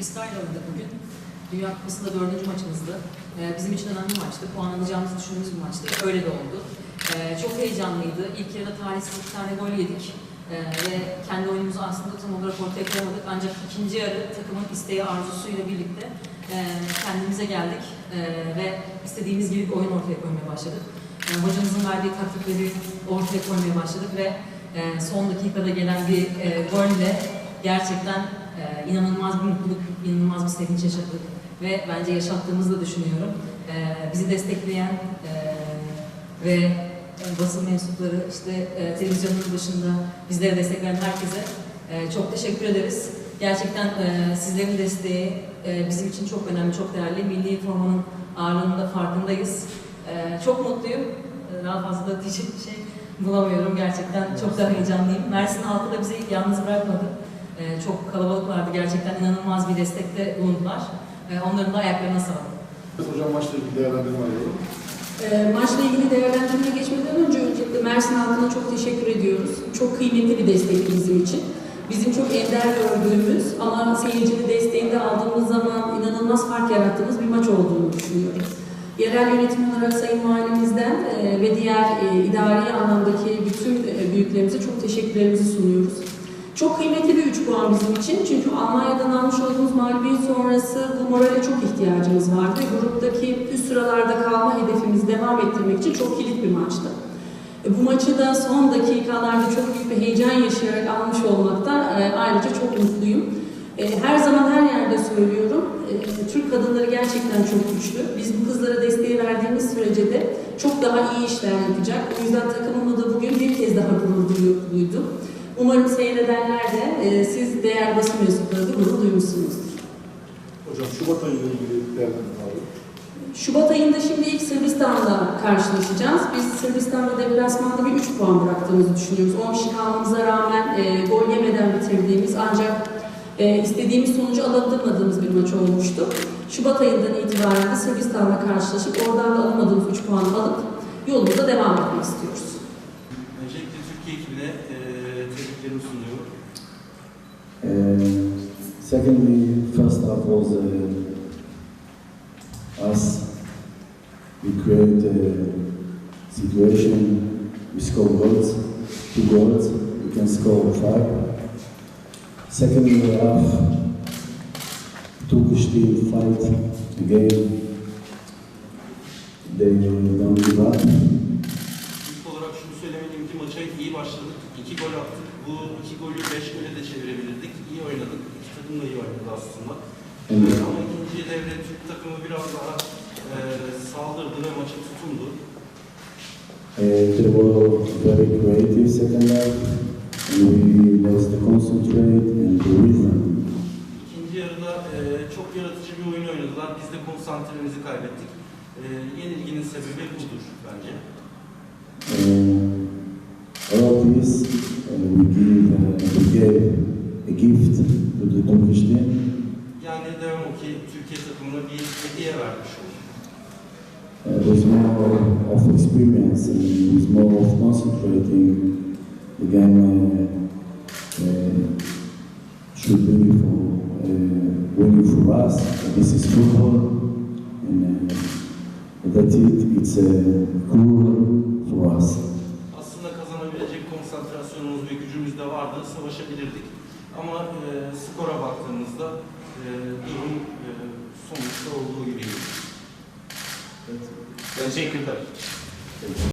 İsrail oynadık bugün. Dünya Kupası'nda dördüncü maçımızdı. Ee, bizim için önemli maçtı. Puan alacağımızı düşündüğümüz bir maçtı. Öyle de oldu. Ee, çok heyecanlıydı. İlk yarıda talihsiz iki tane gol yedik. Ee, ve kendi oyunumuzu aslında tam olarak ortaya koyamadık. Ancak ikinci yarı takımın isteği, arzusuyla birlikte e, kendimize geldik. Ee, ve istediğimiz gibi bir oyun ortaya koymaya başladık. Yani hocamızın verdiği taktikleri ortaya koymaya başladık ve e, son dakikada gelen bir e, golle gerçekten e, inanılmaz bir mutluluk, inanılmaz bir sevinç yaşadık ve bence yaşattığımızı da düşünüyorum. E, bizi destekleyen e, ve basın mensupları, işte e, televizyonun başında bizlere destek veren herkese e, çok teşekkür ederiz. Gerçekten sizlerin desteği bizim için çok önemli, çok değerli. Milli formanın ağırlığının da farkındayız. Çok mutluyum. E, Daha fazla da diyecek bir şey bulamıyorum. Gerçekten çok da heyecanlıyım. Mersin halkı da bizi yalnız bırakmadı. E, çok kalabalıklardı. Gerçekten inanılmaz bir destekte bulundular. E, onların da ayaklarına sağlık. Hocam maçla ilgili değerlendirme alalım. Ee, Maçla ilgili değerlendirmeye geçmeden önce öncelikle Mersin halkına çok teşekkür ediyoruz. Çok kıymetli bir destek bizim için. Bizim çok ender gördüğümüz ama seyircinin desteğini de aldığımız zaman inanılmaz fark yarattığımız bir maç olduğunu düşünüyorum. Yerel yönetim olarak Sayın Valimizden e, ve diğer e, idari anlamdaki bütün e, büyüklerimize çok teşekkürlerimizi sunuyoruz. Çok kıymetli bir 3 puan bizim için çünkü Almanya'dan almış olduğumuz mağlubiyet sonrası bu morale çok ihtiyacımız vardı. Gruptaki üst sıralarda kalma hedefimizi devam ettirmek için çok kilit bir maçtı. E, Bu maçı da son dakikalarda çok büyük bir heyecan yaşayarak almış olmakta e, ayrıca çok mutluyum. E, Her zaman her yerde söylüyorum, Türk kadınları gerçekten çok güçlü. Biz bu kızlara desteği verdiğimiz sürece de çok daha iyi işler yapacak. O yüzden takımımla da bugün bir kez daha gurur duydum. Umarım seyredenler de e, siz değerli basın mensupları da gurur duymuşsunuzdur. Hocam Şubat ayı ile ilgili değerlendirme alalım. Şubat ayında şimdi ilk Sırbistan'la karşılaşacağız. Biz Sırbistan'da deplasmanda bir 3 puan bıraktığımızı düşünüyoruz. 10 kişi kalmamıza rağmen e, gol yemeden bitirdiğimiz ancak e, istediğimiz sonucu alamadığımız bir maç olmuştu. Şubat ayından itibaren de Sırbistan'la karşılaşıp oradan da alamadığımız 3 puanı alıp yolumuza devam etmek istiyoruz. Secondly, first half was uh, us. We create a situation. We score goals, two goals. We can score five. Second half, Turkish team fight again. They don't give up. İlk olarak şunu söylemeliyim ki maça iyi başladık. İki gol attık. Bu iki golü beş gole de çevirebilirdik. İyi oynadık. İki takım da iyi oynadı aslında. Evet. Ama ikinci devre Türk takımı biraz daha e, saldırdı ve maça tutundu. Were very creative second half, and we lost the concentrate and the rhythm. İkinci yarıda e, çok yaratıcı bir oyun oynadılar. Biz de konsantremizi kaybettik. E, yenilginin sebebi budur bence. Uh, all of this uh, we give uh, we gave a gift to the Turkish team, Yani devam o ki Türkiye takımına bir hediye vermiş olduk. uh, with more of experience and with more of concentrating. The game uh, uh, should be for uh, winning for us. This is football, and uh, that's it. It's a cool for us. Aslında kazanabilecek konsantrasyonumuz ve gücümüz de vardı, savaşabilirdik. Ama e, skora baktığımızda e, durum e, sonuçta olduğu gibiydi. Teşekkürler.